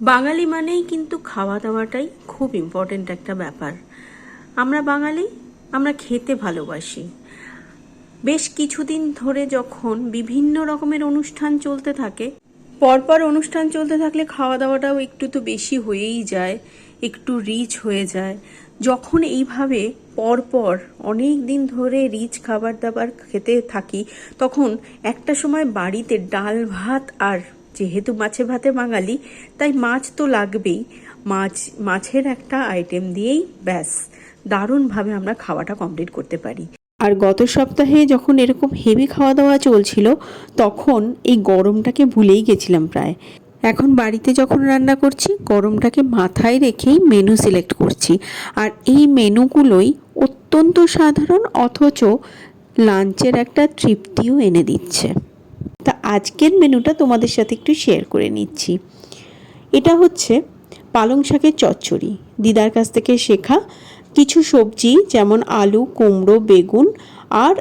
বাঙালি মানেই কিন্তু খাওয়া দাওয়াটাই খুব ইম্পর্ট্যান্ট একটা ব্যাপার। আমরা বাঙালি, আমরা খেতে ভালোবাসি। বেশ কিছুদিন ধরে যখন বিভিন্ন রকমের অনুষ্ঠান চলতে থাকে, পরপর অনুষ্ঠান চলতে থাকলে খাওয়া দাওয়াটাও একটু তো বেশি হয়েই যায়, একটু রিচ হয়ে যায়। যখন এইভাবে পরপর অনেক দিন ধরে রিচ খাবার দাবার খেতে থাকি, তখন একটা সময় বাড়িতে ডাল ভাত আর যেহেতু মাছে ভাতে বাঙালি, তাই মাছ তো লাগবেই। মাছ, মাছের একটা আইটেম দিয়েই ব্যাস, দারুণভাবে আমরা খাওয়াটা কমপ্লিট করতে পারি। আর গত সপ্তাহে যখন এরকম হেভি খাওয়া দাওয়া চলছিল, তখন এই গরমটাকে ভুলেই গেছিলাম প্রায়। এখন বাড়িতে যখন রান্না করছি, গরমটাকে মাথায় রেখেই মেনু সিলেক্ট করছি। আর এই মেনুগুলোই অত্যন্ত সাধারণ, অথচ লাঞ্চের একটা তৃপ্তিও এনে দিচ্ছে। আজকের মেনুটা তোমাদের সাথে একটু শেয়ার করে নিচ্ছি। এটা হচ্ছে পালং শাকের চচ্চড়ি। দিদার কাছ থেকে শেখা কিছু সবজি যেমন আলু, কুমড়ো, বেগুন আর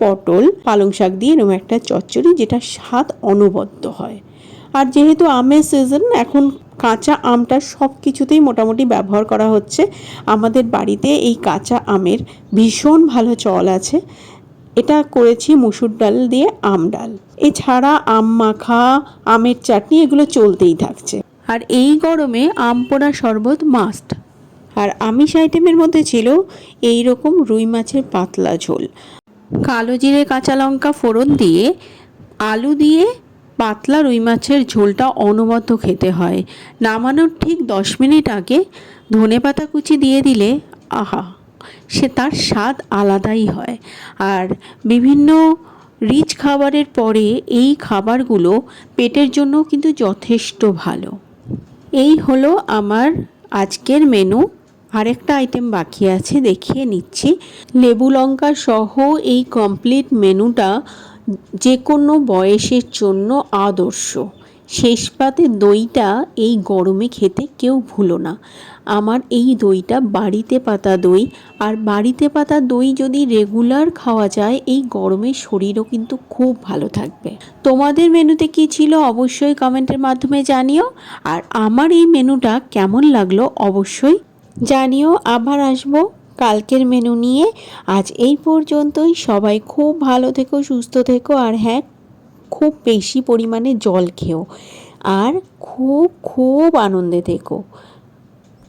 পটল পালং শাক দিয়ে এরকম একটা চচ্চড়ি যেটা স্বাদ অনবদ্য হয়। আর যেহেতু আমের সিজন এখন কাঁচা আমটা সব কিছুতেই মোটামুটি ব্যবহার করা হচ্ছে। আমাদের বাড়িতে এই কাঁচা আমের ভীষণ ভালো চল আছে। এটা করেছি মুসুর ডাল দিয়ে আম ডাল। এছাড়া আম মাখা আমের চাটনি এগুলো চলতেই থাকছে। আর এই গরমে আম পোড়া শরবত মাস্ট আর আমিষ আইটেমের মধ্যে ছিল এই রকম রুই মাছের পাতলা ঝোল। কালো জিরে কাঁচা লঙ্কা ফোড়ন দিয়ে আলু দিয়ে পাতলা রুই মাছের ঝোলটা অনবদ্য খেতে হয়। নামানোর ঠিক দশ মিনিট আগে ধনে পাতা কুচি দিয়ে দিলে আহা! সে তার স্বাদ আলাদাই হয়। আর বিভিন্ন রিচ খাবারের পরে এই খাবারগুলো পেটের জন্য কিন্তু যথেষ্ট ভালো। এই হলো আমার আজকের মেনু আরেকটা আইটেম বাকি আছে, দেখিয়ে নিচ্ছি। লেবু লঙ্কা সহ এই কমপ্লিট মেনুটা যে কোনো বয়সের জন্য আদর্শ। শেষ পাতে দইটা এই গরমে খেতে কেউ ভুলো না। আমার এই দইটা বাড়িতে পাতা দই, আর বাড়িতে পাতা দই যদি রেগুলার খাওয়া যায়, এই গরমে শরীরও কিন্তু খুব ভালো থাকবে। তোমাদের মেনুতে কি ছিল অবশ্যই কমেন্টের মাধ্যমে জানিও, আর আমার এই মেনুটা কেমন লাগল অবশ্যই জানিও। আবার আসব কালকের মেনু নিয়ে। আজ এই পর্যন্তই। সবাই খুব ভালো থেকো, সুস্থ থেকো, আর হ্যাঁ খুব বেশি পরিমাণে জল খেও। আর খুব খুব আনন্দে থেকো।